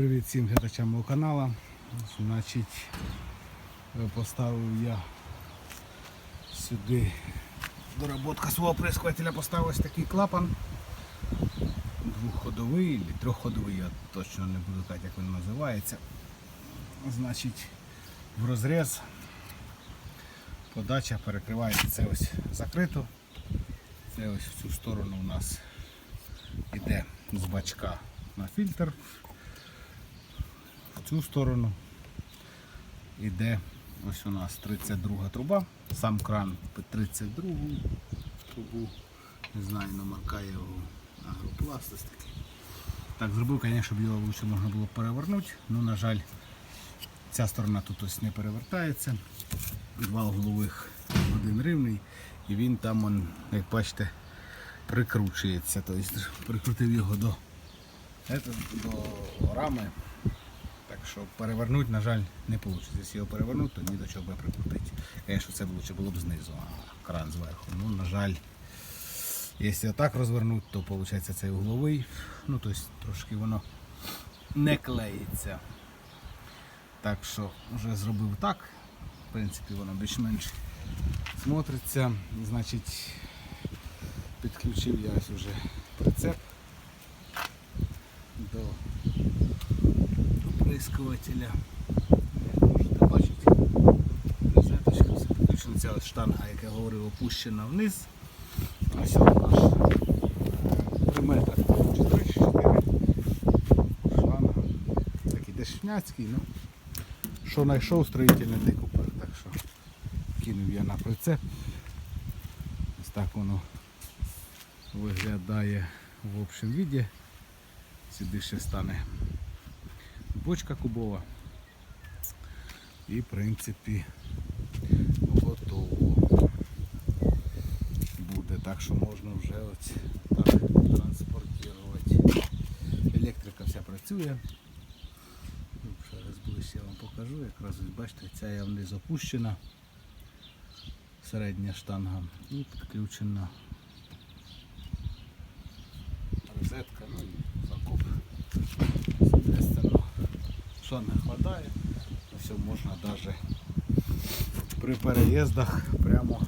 Привіт всім глядачам мого каналу. Значить, е, поставив я сюди доработка свого прискувателя поставив ось такий клапан. Двохходовий чи трьохходовий, я точно не буду казати, як він називається. Значить, в розріз подача перекривається це ось закрито. Це ось в цю сторону у нас іде з бачка на фільтр. Цю сторону іде ось у нас 32 труба, сам кран під 32 трубу. Не знаю, номерка його агропласт ось такий. Так, зробив, звісно, щоб його лучше можна було перевернути, але, на жаль, ця сторона тут ось не перевертається. Вал голових один рівний і він там, он, як бачите, прикручується. Тобто прикрутив його до, до рами. Що перевернути, на жаль, не вийде. Якщо його перевернути, то ні до чого буде прикрутити. Звісно, це лучше було б знизу, а кран зверху. Ну, на жаль, якщо так розвернути, то виходить цей угловий. Ну, тобто трошки воно не клеїться. Так що вже зробив так. В принципі, воно більш-менш смотриться. Значить, підключив я ось вже прицеп до оприскувателя. Можете бачити, розеточка все підключена. Ця штанга, як я говорив, опущена вниз. Ось наш приметр 4 шланга. Такий дешевняцький, ну що знайшов строїтельний ти купив. Так що кинув я на прицеп. Ось так воно виглядає в общем віді. Сюди ще стане бочка кубова. І в принципі готово буде. Так що можна вже так транспортувати. Електрика вся працює. Ну, Ще раз ближче я вам покажу. Якраз ось бачите, ця я вниз опущена. Середня штанга і підключена розетка, ну і закоп. Соответственно, що не вистачає, все можна навіть при переїздах прямо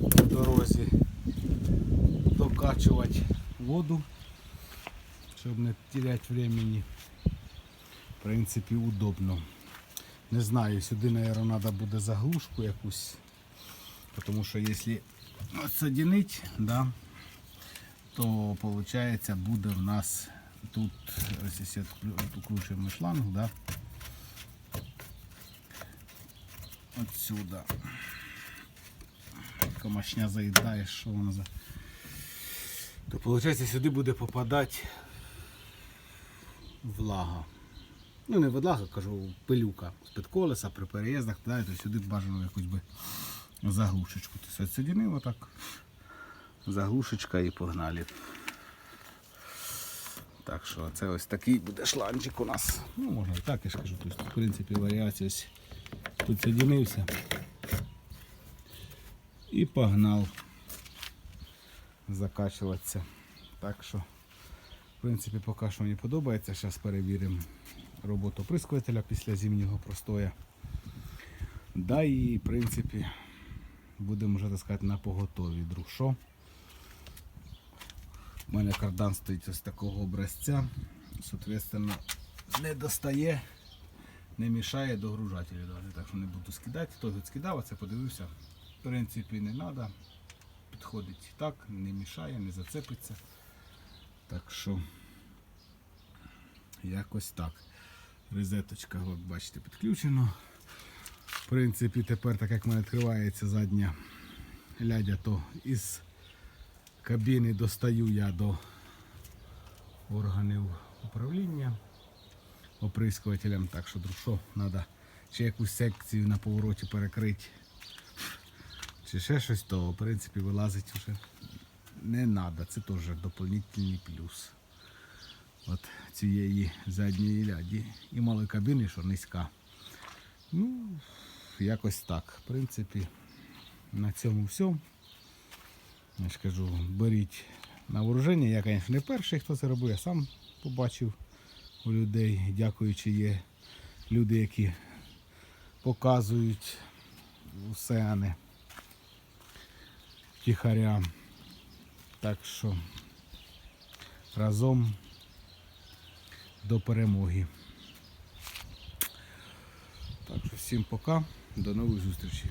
по дорозі докачувати воду, щоб не теряти времени. В принципі, удобно. Не знаю, сюди, мабуть, треба буде заглушку якусь. Тому що якщо отсоединить, да, то виходить буде в нас тут, ось якщо відклю- шланг, да, отсюда. Комашня заїдає, що вона за. То виходить сюди буде попадати влага. Ну не влага, кажу, пилюка з-під колеса при переїздах, да, то сюди бажано якусь би заглушечку. Тобто відсоединив отак. Заглушечка і погнали. Так що це ось такий буде шланчик у нас. Ну, можна і так, я ж кажу. Тобто, в принципі, варіація ось тут соединився. І погнав закачуватися. Так що, в принципі, поки що мені подобається. Зараз перевіримо роботу оприскувателя після зимнього простоя. Да і в принципі будемо вже так сказати на поготові, друг. Що? У мене кардан стоїть ось такого образця. Соответственно, не достає, не мішає догружателю. Так що не буду скидати. Хто тут скидав, а це подивився. В принципі, не треба. Підходить так, не мішає, не зацепиться. Так що якось так. Розеточка, от бачите, підключено. В принципі, тепер, так як в мене відкривається задня лядя, то із кабіни достаю я до органів управління оприскувателем. Так що, друг, що, треба ще якусь секцію на повороті перекрити. Чи ще щось, то в принципі вилазить вже не треба. Це теж доповнительний плюс. От цієї задньої ляді. І малої кабіни, що низька. Ну, якось так. В принципі, на цьому все. Я ж кажу, беріть на вооруження. Я, звісно, не перший, хто це робив, я сам побачив у людей, дякуючи є люди, які показують усе, а тихаря. Так що разом до перемоги. Так що всім пока, до нових зустрічей.